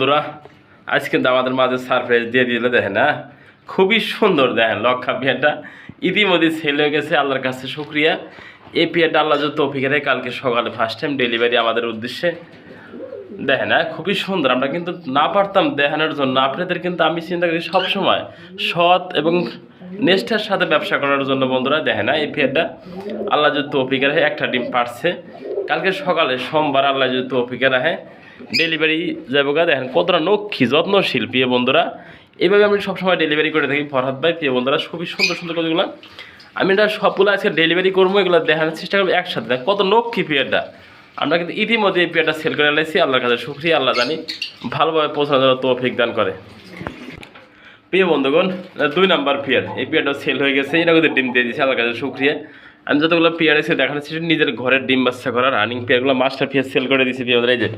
বন্ধুরা আজ কিন্তু আমাদের মাঝে সারপ্রাইজ দিয়ে দিলে দেখেন না খুবই সুন্দর দেখেন লক্ষা পেয়ারটা ইতিমধ্যে সেল হয়ে গেছে, আল্লাহর কাছে শুক্রিয়া। এই পেয়ারটা আল্লাহ যত অফিকারে কালকে সকালে ফার্স্ট টাইম ডেলিভারি আমাদের উদ্দেশ্যে। দেখেন হ্যাঁ খুবই সুন্দর। আমরা কিন্তু না পারতাম দেখানোর জন্য। আপনাদের কিন্তু আমি চিন্তা করি সবসময় সৎ এবং নিষ্ঠার সাথে ব্যবসা করার জন্য বন্ধুরা, দেখেন না এই পেয়ারটা আল্লাহ যদি তৌফিক রাখে একটা ডিম পারছে। কালকে সকালে, সোমবার আল্লাহ যদি তৌফিক রাখে ডেলিভারি যাব গা দেখেন কতটা নক্ষী যত্নশীল প্রিয় বন্ধুরা। এইভাবে আমি সবসময় ডেলিভারি করে থাকি, ফরহাদ ভাই, প্রিয় বন্ধুরা, খুবই সুন্দর সুন্দর কতগুলো। আমি এটা সবগুলো আজকে ডেলিভারি করব, এগুলো দেখানোর চেষ্টা করব একসাথে। কত নক্ষী পেয়ারটা। আমরা কিন্তু ইতিমধ্যে এই পেয়ারটা সেল করে এলাইছি আল্লাহর কাছে সুখী আল্লাহ জানি ভালোভাবে পৌঁছানোর জন্য তৌফিক দান করে। প্রিয় বন্ধুগণ, দুই নাম্বার পেয়ার, এই পেয়ারটা সেল হয়ে গেছে, এটা কিন্তু ডিম দিয়ে দিয়েছে, আল্লাহর কাছে শুক্রিয়া। আমি যতগুলো পেয়ার এসে দেখাচ্ছি নিজের ঘরের ডিম বাচ্চা করা রানিং পেয়ারগুলো মাস্টার পেয়ার সেল করে দিয়েছি প্রিয় বন্ধুরা, এই যে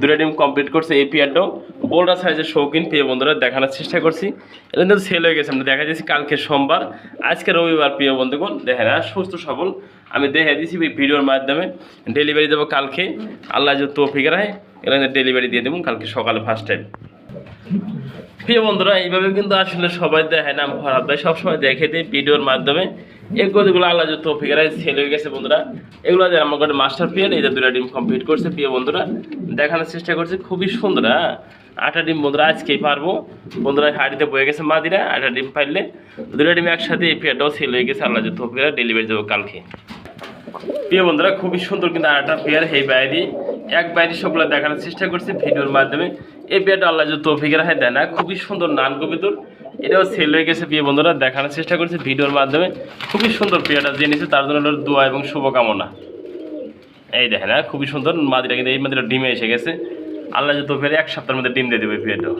দুটো ডিম কমপ্লিট করছে এই পেয়ারটাও বোল্ডার সাইজের শৌখিন প্রিয় বন্ধুরা, দেখানোর চেষ্টা করছি। এটা কিন্তু সেল হয়ে গেছে, আমরা দেখা যাচ্ছি কালকে সোমবার। আজকে রবিবার প্রিয় বন্ধুগণ, দেখেন, আর সুস্থ সবল। আমি দেখে দিয়েছি এই ভিডিওর মাধ্যমে ডেলিভারি দেবো কালকে। আল্লাহ যদি তৌফিক রাখে এখানে ডেলিভারি দিয়ে দেবো কালকে সকালে ফার্স্ট টাইম প্রিয় বন্ধুরা, এইভাবে কিন্তু আসলে সবাই দেখে না ভরাত ভাই সবসময় দেখে দিই ভিডিওর মাধ্যমে। এই গদিগুলো আল্লাহ যে তৌফিকেরা সেল হয়ে গেছে বন্ধুরা। এগুলো যে আমার কাছে মাস্টার পিয়ার এই যে দুটা ডিম কমপ্লিট করছে, প্রিয় বন্ধুরা। দেখানোর চেষ্টা করছে, খুবই সুন্দর হ্যাঁ? আটা ডিম বন্ধুরা, আজকেই পারব। বন্ধুরা হাড়িতে বয়ে গেছে মাদিরা আটা ডিম পাইলে দুটা ডিম একসাথে এই পেয়ারটাও সেল হয়ে গেছে, আল্লাহ যে তৌফিকেরা ডেলিভারি দেবো কালকে। প্রিয় বন্ধুরা, খুবই সুন্দর কিন্তু আরেকটা পেয়ার, এই বাইরে। এক বাইরে সবগুলো দেখানোর চেষ্টা করছি, ভিডিওর মাধ্যমে। এই পেয়ারটা আল্লাহ যদি তৌফিক রাখে দেয় না, খুবই সুন্দর নান কবিতর। এটাও সেল হয়ে গেছে প্রিয় বন্ধুরা, দেখানোর চেষ্টা করছি ভিডিওর মাধ্যমে। খুবই সুন্দর পেয়ারটা জেনেছে তার জন্য দোয়া এবং শুভকামনা। এই দেখেন হ্যাঁ খুবই সুন্দর মাদিরা কিন্তু এই মাদিটা ডিমে এসে গেছে। আল্লাহ যদি তৌফিক, এক সপ্তাহের মধ্যে ডিম দিয়ে দেবে পেয়ারটাও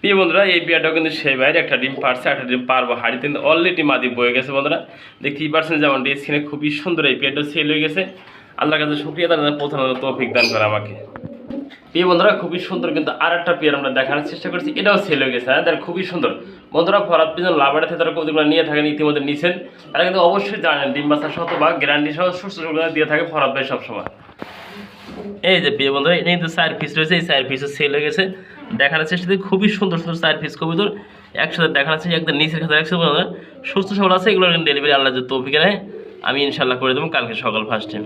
প্রিয় বন্ধুরা, এই বিয়াটাও কিন্তু সেই বাইরে, একটা ডিম পারছে, একটা ডিম পারব হাড়িতে, কিন্তু অলরেডি মাদি বয়ে গেছে বন্ধুরা। দেখতেই পারছেন যেমন স্ক্রিনে খুবই সুন্দর এই বিয়াটাও সেল হয়ে গেছে। আল্লাহর কাছে শুক্রিয়া তার প্রথমত তৌফিক দান করে আমাকে। প্রিয় বন্ধুরা, খুবই সুন্দর কিন্তু আর একটা পেয়ার আমরা দেখানোর চেষ্টা করছি। এটাও সেল হয়ে গেছে হ্যাঁ? খুবই সুন্দর। বন্ধুরা, ফরাত পিজন থেকে তারা কবিগুলো নিয়ে থাকেন, ইতিমধ্যে নিছেন। তারা কিন্তু অবশ্যই জানেন, ডিম বাচ্চা বা গ্যারান্টি সহ সুস্থ দিয়ে থাকে ফরাত ভাই সবসময়। এই যে প্রিয় বন্ধুরা এটা কিন্তু চার পিস রয়েছে, এই চার পিসও সেল হয়ে গেছে। দেখানোর চেষ্টা খুবই সুন্দর সুন্দর চার পিস কবিতর। একসাথে দেখানোর চেষ্টা একদম নিচের কাছে একসাথে বন্ধুরা। সুস্থ সবল আছে এগুলো ডেলিভারি আল্লাহ যে তৌফিকে আমি ইনশাল্লাহ করে দেবো কালকে সকাল ফার্স্ট টাইম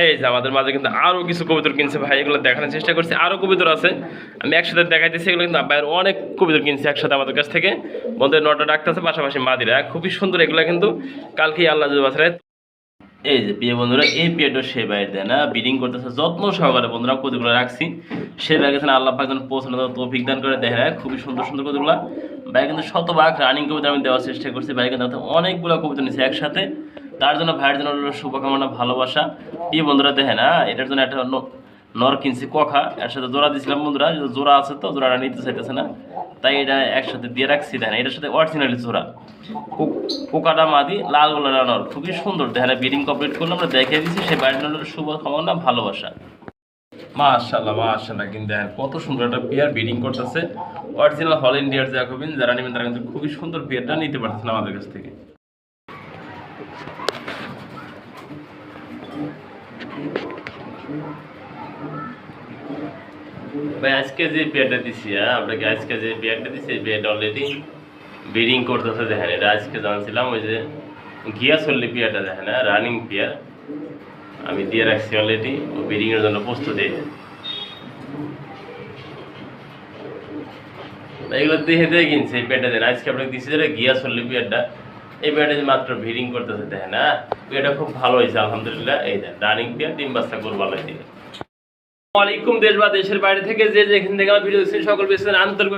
এই যে আমাদের মাঝে কিন্তু আরও কিছু কবিতর কিনছে ভাই, এগুলো দেখানোর চেষ্টা করছি। আরও কবিতর আছে, আমি একসাথে দেখাইতেছি, এগুলো কিন্তু বাইরে অনেক কবিতর কিনছে একসাথে আমাদের কাছ থেকে। বন্ধুদের নটা ডাকতেছে পাশাপাশি মাদিরা। খুবই সুন্দর এগুলো কিন্তু, কালকেই আল্লাহ বাসায় এই যে প্রিয় বন্ধুরা, এই পেটও সে বাইরে দেয় না বিডিং করতেছে, যত্ন সহকারে বন্ধুরা কতগুলো রাখছি। সে ব্যাগ গেছেন আল্লাহ পাক যেন পৌঁছানো তৌফিক দান করে দেখে খুবই সুন্দর সুন্দর কতগুলো ভাই কিন্তু শতভাগ রানিং কবিতা আমি দেওয়ার চেষ্টা করছি ভাই কিন্তু অনেকগুলো কবিতা নিয়েছি একসাথে। তার জন্য ভাইয়ের জন্য শুভকামনা, ভালোবাসা। এই বন্ধুরা দেখে না এটার জন্য একটা নর কিনছি কখা। এর সাথে জোড়া দিয়েছিলাম বন্ধুরা জোড়া আছে তো, জোড়াটা নিতে চাইতেছে না। তাই এটা একসাথে দিয়ে রাখছি, দেখেন, এটার সাথে অরিজিনালি জোড়া। কোকাটা মাদি, লাল গোলার নর। খুবই সুন্দর, দেখেন বিডিং কমপ্লিট করলে আমরা দেখে দিচ্ছি সেই বাড়ির শুভকামনা, ভালোবাসা। মাশাল্লাহ মাশাল্লাহ কিন্তু দেখেন, কত সুন্দর একটা পেয়ার বিডিং করতেছে। অরিজিনাল হল ইন্ডিয়ার জ্যাকোবিন যারা নেবেন, তারা কিন্তু খুবই সুন্দর পেয়ারটা নিতে পারছেন আমাদের কাছ থেকে। ভাই, আজকে যে দিছি হ্যাঁ আপনাকে আজকে যে পেয়ারটা দিছি, এই অলরেডি ব্রিডিং করতেছে, দেখেন, এটা আজকে জানছিলাম, ওই যে গিয়া দেখেন হ্যাঁ রানিং পেয়ার আমি দিয়ে রাখছি অলরেডি ও ব্রিডিংয়ের জন্য দেখে দেখে কিনছে, এই পেয়ারটা দেন, আজকে আপনাকে যেটা গিয়া এই পেয়ারটা যে মাত্র করতেছে, দেখেন হ্যাঁ খুব ভালো হয়েছে, আলহামদুলিল্লাহ, এই দেন রানিং পেয়ার ডিম বাচ্চা করব ওয়ালাইকুম দেশ বা দেশের বাইরে থেকে যে যেখান থেকে আমার ভিডিও দেখছেন, সকল বেশি আন্তরিক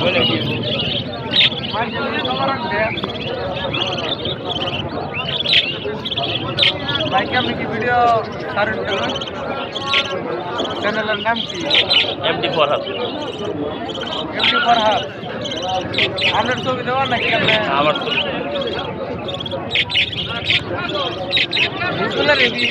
Bueno, bueno. ভাইকে আপনি কি ভিডিও ছাড়েন কেন চ্যানেলের নাম কি এমডি ফরহাদ এমনি ফরহাদ আপনার ছবি। দেওয়ার নাকি আপনি আমার রিভিউ